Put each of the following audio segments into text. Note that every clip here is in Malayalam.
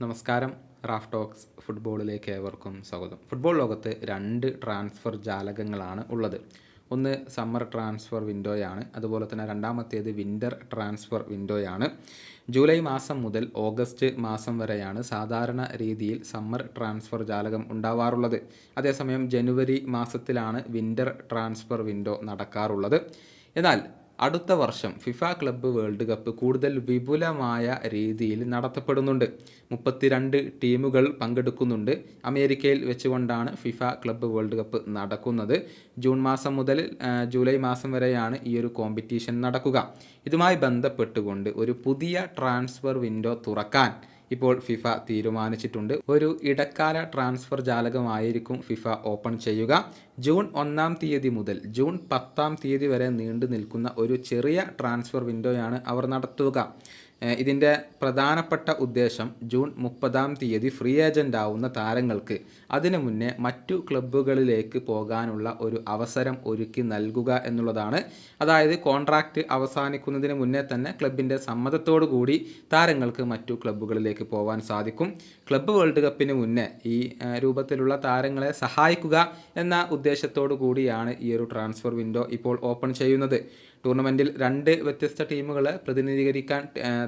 നമസ്കാരം. റാഫ് ടോക്സ് ഫുട്ബോളിലേക്ക് ഏവർക്കും സ്വാഗതം. ഫുട്ബോൾ ലോകത്ത് രണ്ട് ട്രാൻസ്ഫർ ജാലകങ്ങളാണ് ഉള്ളത്. ഒന്ന് സമ്മർ ട്രാൻസ്ഫർ വിൻഡോയാണ്. അതുപോലെ തന്നെ രണ്ടാമത്തേത് വിന്റർ ട്രാൻസ്ഫർ വിൻഡോയാണ്. ജൂലൈ മാസം മുതൽ ഓഗസ്റ്റ് മാസം വരെയാണ് സാധാരണ രീതിയിൽ സമ്മർ ട്രാൻസ്ഫർ ജാലകം ഉണ്ടാവാറുള്ളത്. അതേസമയം ജനുവരി മാസത്തിലാണ് വിന്റർ ട്രാൻസ്ഫർ വിൻഡോ നടക്കാറുള്ളത്. എന്നാൽ അടുത്ത വർഷം ഫിഫ ക്ലബ്ബ് വേൾഡ് കപ്പ് കൂടുതൽ വിപുലമായ രീതിയിൽ നടത്തപ്പെടുന്നുണ്ട്. മുപ്പത്തിരണ്ട് ടീമുകൾ പങ്കെടുക്കുന്നുണ്ട്. അമേരിക്കയിൽ വെച്ചുകൊണ്ടാണ് ഫിഫ ക്ലബ്ബ് വേൾഡ് കപ്പ് നടക്കുന്നത്. ജൂൺ മാസം മുതൽ ജൂലൈ മാസം വരെയാണ് ഈ ഒരു കോമ്പറ്റീഷൻ നടക്കുക. ഇതുമായി ബന്ധപ്പെട്ടുകൊണ്ട് ഒരു പുതിയ ട്രാൻസ്ഫർ വിൻഡോ തുറക്കാൻ ഇപ്പോൾ ഫിഫ തീരുമാനിച്ചിട്ടുണ്ട്. ഒരു ഇടക്കാല ട്രാൻസ്ഫർ ജാലകമായിരിക്കും ഫിഫ ഓപ്പൺ ചെയ്യുക. ജൂൺ ഒന്നാം തീയതി മുതൽ ജൂൺ പത്താം തീയതി വരെ നീണ്ടു നിൽക്കുന്ന ഒരു ചെറിയ ട്രാൻസ്ഫർ വിൻഡോയാണ് അവർ നടത്തുക. ഇതിന്റെ പ്രധാനപ്പെട്ട ഉദ്ദേശം ജൂൺ മുപ്പതാം തീയതി ഫ്രീ ഏജന്റ് ആവുന്ന താരങ്ങൾക്ക് അതിനു മുന്നേ മറ്റു ക്ലബ്ബുകളിലേക്ക് പോകാനുള്ള ഒരു അവസരം ഒരുക്കി നൽകുക എന്നുള്ളതാണ്. അതായത് കോൺട്രാക്റ്റ് അവസാനിക്കുന്നതിന് മുന്നേ തന്നെ ക്ലബിന്റെ സമ്മതത്തോടു കൂടി താരങ്ങൾക്ക് മറ്റു ക്ലബ്ബുകളിലേക്ക് പോകാൻ സാധിക്കും. ക്ലബ്ബ് വേൾഡ് കപ്പിന് മുന്നേ ഈ രൂപത്തിലുള്ള താരങ്ങളെ സഹായിക്കുക എന്ന ഉദ്ദേശത്തോടു കൂടിയാണ് ഈ ഒരു ട്രാൻസ്ഫർ വിൻഡോ ഇപ്പോൾ ഓപ്പൺ ചെയ്യുന്നത്. ടൂർണമെന്റിൽ രണ്ട് വ്യത്യസ്ത ടീമുകളെ പ്രതിനിധീകരിക്കാൻ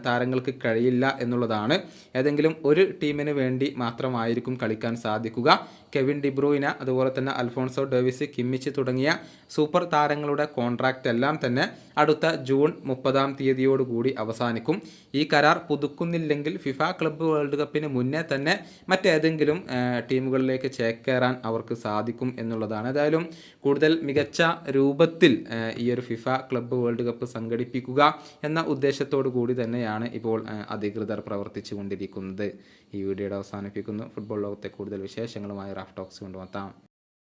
താരങ്ങൾക്ക് കഴിയില്ല എന്നുള്ളതാണ്. ഏതെങ്കിലും ഒരു ടീമിന് വേണ്ടി മാത്രമായിരിക്കും കളിക്കാൻ സാധിക്കുക. കെവിൻ ഡിബ്രൂയിന അതുപോലെ തന്നെ അൽഫോൺസോ ഡേവിസ് കിമ്മിച്ച് തുടങ്ങിയ സൂപ്പർ താരങ്ങളുടെ കോൺട്രാക്റ്റ് എല്ലാം തന്നെ അടുത്ത ജൂൺ മുപ്പതാം തീയതിയോടുകൂടി അവസാനിക്കും. ഈ കരാർ പുതുക്കുന്നില്ലെങ്കിൽ ഫിഫ ക്ലബ്ബ് വേൾഡ് കപ്പിന് മുന്നേ തന്നെ മറ്റേതെങ്കിലും ടീമുകളിലേക്ക് ചേക്കേറാൻ അവർക്ക് സാധിക്കും എന്നുള്ളതാണ്. ഏതായാലും കൂടുതൽ മികച്ച രൂപത്തിൽ ഈ ഒരു ഫിഫ ക്ലബ്ബ് വേൾഡ് കപ്പ് സംഘടിപ്പിക്കുക എന്ന ഉദ്ദേശത്തോടു കൂടി തന്നെയാണ് ഇപ്പോൾ അധികൃതർ പ്രവർത്തിച്ചു കൊണ്ടിരിക്കുന്നത് ഈ വീഡിയോയുടെ അവസാനിപ്പിക്കുന്നു. ഫുട്ബോൾ ലോകത്തെ കൂടുതൽ വിശേഷങ്ങളുമായി റാഫ് ടോക്സ് കൊണ്ടുവത്താം.